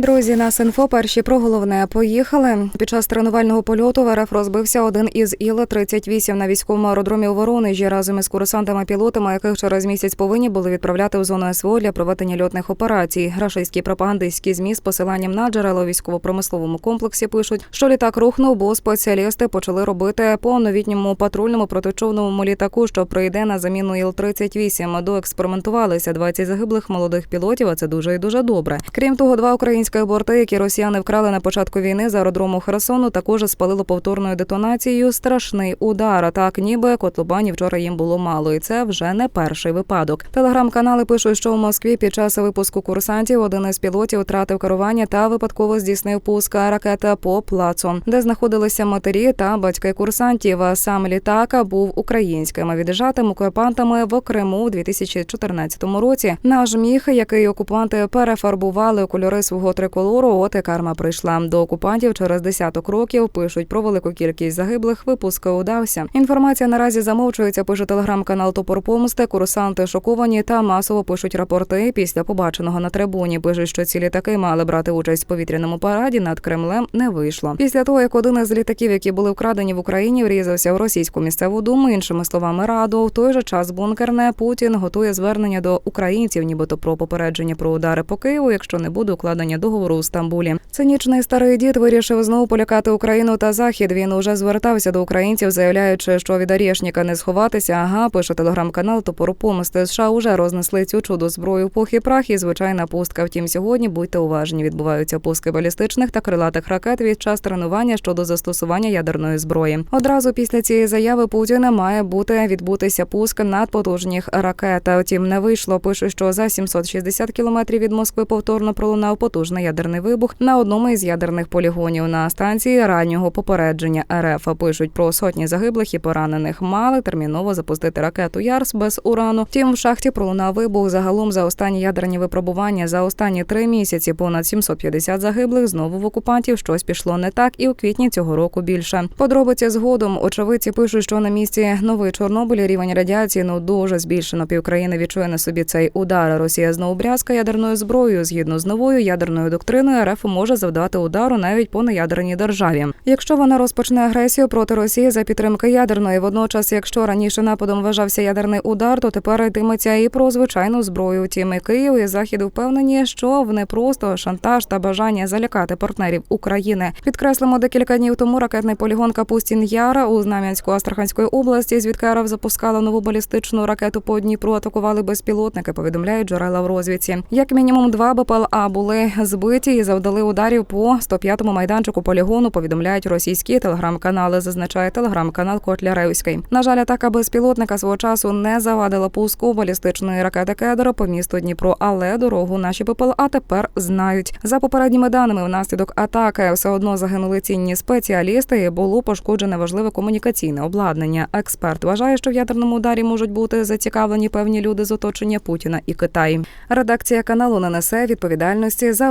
Друзі, нас інфо перші про головне поїхали. Під час тренувального польоту в РФ розбився один із іл 38 на військовому аеродромі у Воронежі разом із курсантами-пілотами, яких через місяць повинні були відправляти у зону СВО для проведення льотних операцій. Рашистські пропагандистські змі з посиланням на джерела у військово-промисловому комплексі пишуть, що літак рухнув, бо спеціалісти почали робити по новітньому патрульному протичовному літаку, що прийде на заміну іл 38 Доекспериментувалися 20 загиблих молодих пілотів. А це дуже і дуже добре. Крім того, два українських борти, які росіяни вкрали на початку війни з аеродрому Херсону, також спалило повторною детонацією страшний удар. Так, ніби котлубанів вчора їм було мало, і це вже не перший випадок. Телеграм-канали пишуть, що в Москві під час випуску курсантів один із пілотів втратив керування та випадково здійснив пуск ракета по плацу, де знаходилися матері та батьки курсантів. Сам літак був українським. а Від'їжджатим окупантами в Криму у 2014 році. Наш міг, який окупанти перефарбували у кольори свого триколору. От і карма прийшла до окупантів через десяток років. Пишуть про велику кількість загиблих. Випуск удався. Інформація наразі замовчується. Пише телеграм-канал Топор Помсти. Курсанти шоковані та масово пишуть рапорти після побаченого на трибуні. Пишуть, що ці літаки мали брати участь в повітряному параді над Кремлем. Не вийшло. Після того, як один із літаків, які були вкрадені в Україні, врізався в російську місцеву думу. Іншими словами, раду в той же час бункерне Путін готує звернення до українців, нібито про попередження про удари по Києву, якщо не буде укладення договору у Стамбулі. Цинічний старий дід вирішив знову полякати Україну та Захід. Він уже звертався до українців, заявляючи, що від Арєшніка не сховатися. Ага, пише телеграм-канал Топору Помсти. США уже рознесли цю чудо зброю пух і прах і звичайна пустка. Втім, сьогодні будьте уважні. Відбуваються пуски балістичних та крилатих ракет від час тренування щодо застосування ядерної зброї. Одразу після цієї заяви Путіна має бути відбутися пуск надпотужних ракет. Втім, не вийшло. Пише, що за 760 кілометрів від Москви повторно пролунав потужний ядерний вибух на одному із ядерних полігонів на станції раннього попередження РФ. Пишуть про сотні загиблих і поранених. Мали терміново запустити ракету Ярс без урану. Втім, в шахті пролунав вибух. Загалом за останні ядерні випробування за останні три місяці понад 750 загиблих. Знову в окупантів щось пішло не так, і у квітні цього року більше. Подробиці згодом очевидці пишуть, що на місці новий Чорнобиль рівень радіації ну дуже збільшено. Півкраїни відчує на собі цей удар. Росія знову брязка ядерною зброєю. Згідно з новою ядерною доктриною, РФ може завдати удару навіть по неядерній державі. Якщо вона розпочне агресію проти Росії за підтримки ядерної, водночас, якщо раніше нападом вважався ядерний удар, то тепер йтиметься і про звичайну зброю. Втім, і Київ і Захід впевнені, що в не просто шантаж та бажання залякати партнерів України. Підкреслимо декілька днів тому ракетний полігон Капустін Яра у Знам'янську Астраханської області, звідки РФ запускала нову балістичну ракету по Дніпру, атакували безпілотники. Повідомляють джерела в розвідці. Як мінімум, два БПЛА були збиті і завдали ударів по 105-му майданчику полігону. Повідомляють російські телеграм-канали. Зазначає телеграм-канал Котляревський. На жаль, атака безпілотника свого часу не завадила пуску балістичної ракети Кедро по місту Дніпро, але дорогу наші БПЛА тепер знають. За попередніми даними, внаслідок атаки все одно загинули цінні спеціалісти. і Було пошкоджене важливе комунікаційне обладнання. Експерт вважає, що в ядерному ударі можуть бути зацікавлені певні люди з оточення Путіна і Китай. Редакція каналу не несе відповідальності за